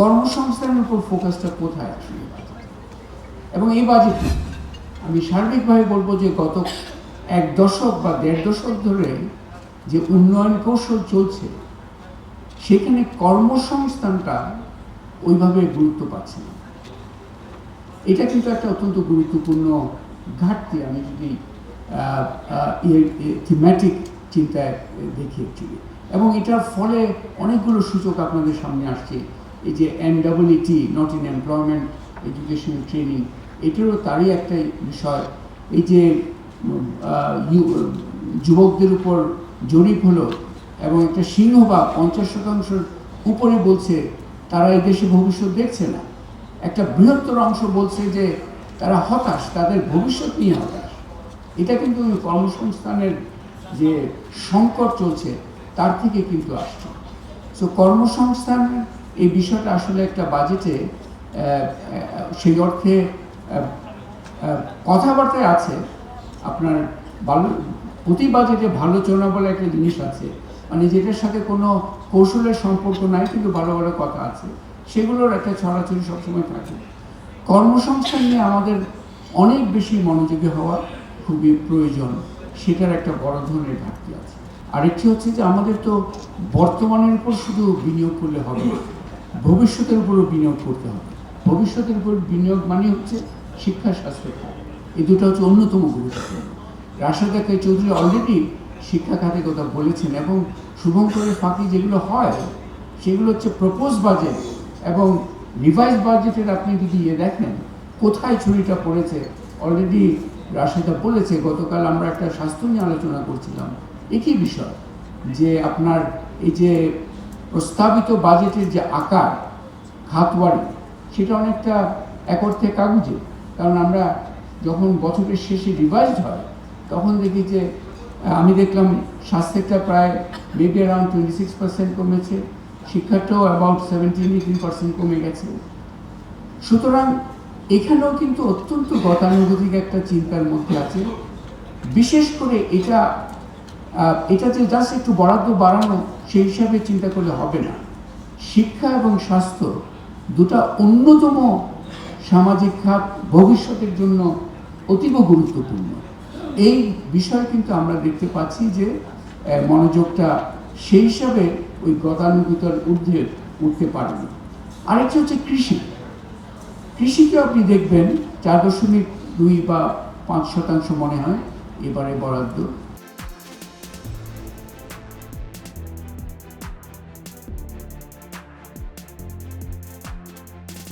কর্মসংস্থানের উপর ফোকাসটা কোথায়? আসলে এবং এই বাজেটে আমি সার্বিকভাবে বলব যে গত এক দশক বা দেড় দশক ধরে যে উন্নয়ন কৌশল চলছে, সেখানে কর্মসংস্থানটা ওইভাবে গুরুত্ব পাচ্ছে না। এটা কিন্তু একটা অত্যন্ত গুরুত্বপূর্ণ ঘাটতি, আমি যদি থিম্যাটিক চিন্তায় দেখি এবং এটার ফলে অনেকগুলো সূচক আপনাদের সামনে আসছে। এই যে N T not in employment education training এটারও তারই একটা বিষয়। এই যে যুবকদের উপর জরিপ হলো এবং একটা সিংহভাগ পঞ্চাশ শতাংশের উপরে বলছে, তারা এই দেশে ভবিষ্যৎ দেখছে না। একটা বৃহত্তর অংশ বলছে যে, তারা হতাশ, তাদের ভবিষ্যৎ নিয়ে হতাশ। এটা কিন্তু কর্মসংস্থানের যে সংকট চলছে, তার থেকে কিন্তু আসছে। সো কর্মসংস্থান এই বিষয়টা আসলে একটা বাজেটে সেই অর্থে কথাবার্তায় আছে। আপনার ভালো, প্রতি বাজেটে ভালোচনা বলে একটা জিনিস আছে। মানে যেটার সাথে কোনো কৌশলের সম্পর্ক নাই, কিন্তু ভালো ভালো কথা আছে। সেগুলোর একটা ছড়াছড়ি সবসময় থাকে। কর্মসংস্থান নিয়ে আমাদের অনেক বেশি মনোযোগী হওয়া খুবই প্রয়োজন। সেটার একটা বড় ধরনের ঘাটতি আছে। আরেকটি হচ্ছে যে আমাদের তো বর্তমানের উপর শুধু বিনিয়োগ করলে হবে না। ভবিষ্যতের উপরও বিনিয়োগ করতে হবে। ভবিষ্যতের উপর বিনিয়োগ মানে হচ্ছে শিক্ষা, স্বাস্থ্য, খাত। এই দুটো হচ্ছে অন্যতম গুরুত্বপূর্ণ। রাশেদা কে চৌধুরী অলরেডি শিক্ষা খাতে কথা বলেছেন এবং শুভঙ্করের ফাঁকি যেগুলো হয়, সেগুলো হচ্ছে প্রপোজ বাজেট এবং রিভাইজ বাজেটের আপনি যদি ইয়ে দেখেন, কোথায় ছুরিটা পড়েছে? অলরেডি রাশেদা বলেছে, গতকাল আমরা একটা স্বাস্থ্য নিয়ে আলোচনা করছিলাম। একই বিষয় যে আপনার এই যে প্রস্তাবিত বাজেটের যে আকার, খাতওয়ারি, সেটা অনেকটা এক অর্থে কাগজে। কারণ আমরা যখন বছরের শেষে রিভাইজড হয়, তখন দেখি যে আমি দেখলাম স্বাস্থ্যটা প্রায় maybe around twenty six percent কমেছে, শিক্ষাটাও অ্যাবাউট সেভেন্টিন এইটিন পার্সেন্ট কমে গেছে। সুতরাং এখানেও কিন্তু অত্যন্ত গতানুগতিক একটা চিন্তার মধ্যে আছে। বিশেষ করে এটা এটা যে জাস্ট একটু বরাদ্দ বাড়ানো, সেই হিসাবে চিন্তা করলে হবে না। শিক্ষা এবং স্বাস্থ্য দুটা অন্যতম সামাজিক খাত ভবিষ্যতের জন্য অতীব গুরুত্বপূর্ণ। এই বিষয় কিন্তু আমরা দেখতে পাচ্ছি যে মনোযোগটা সেই হিসাবে ওই গতানুগতার ঊর্ধ্বে উঠতে পারেনি। আরেকটি হচ্ছে কৃষি। কৃষিকে আপনি দেখবেন, চার দশমিক দুই বা পাঁচ শতাংশ মনে হয়, এবারে বরাদ্দ।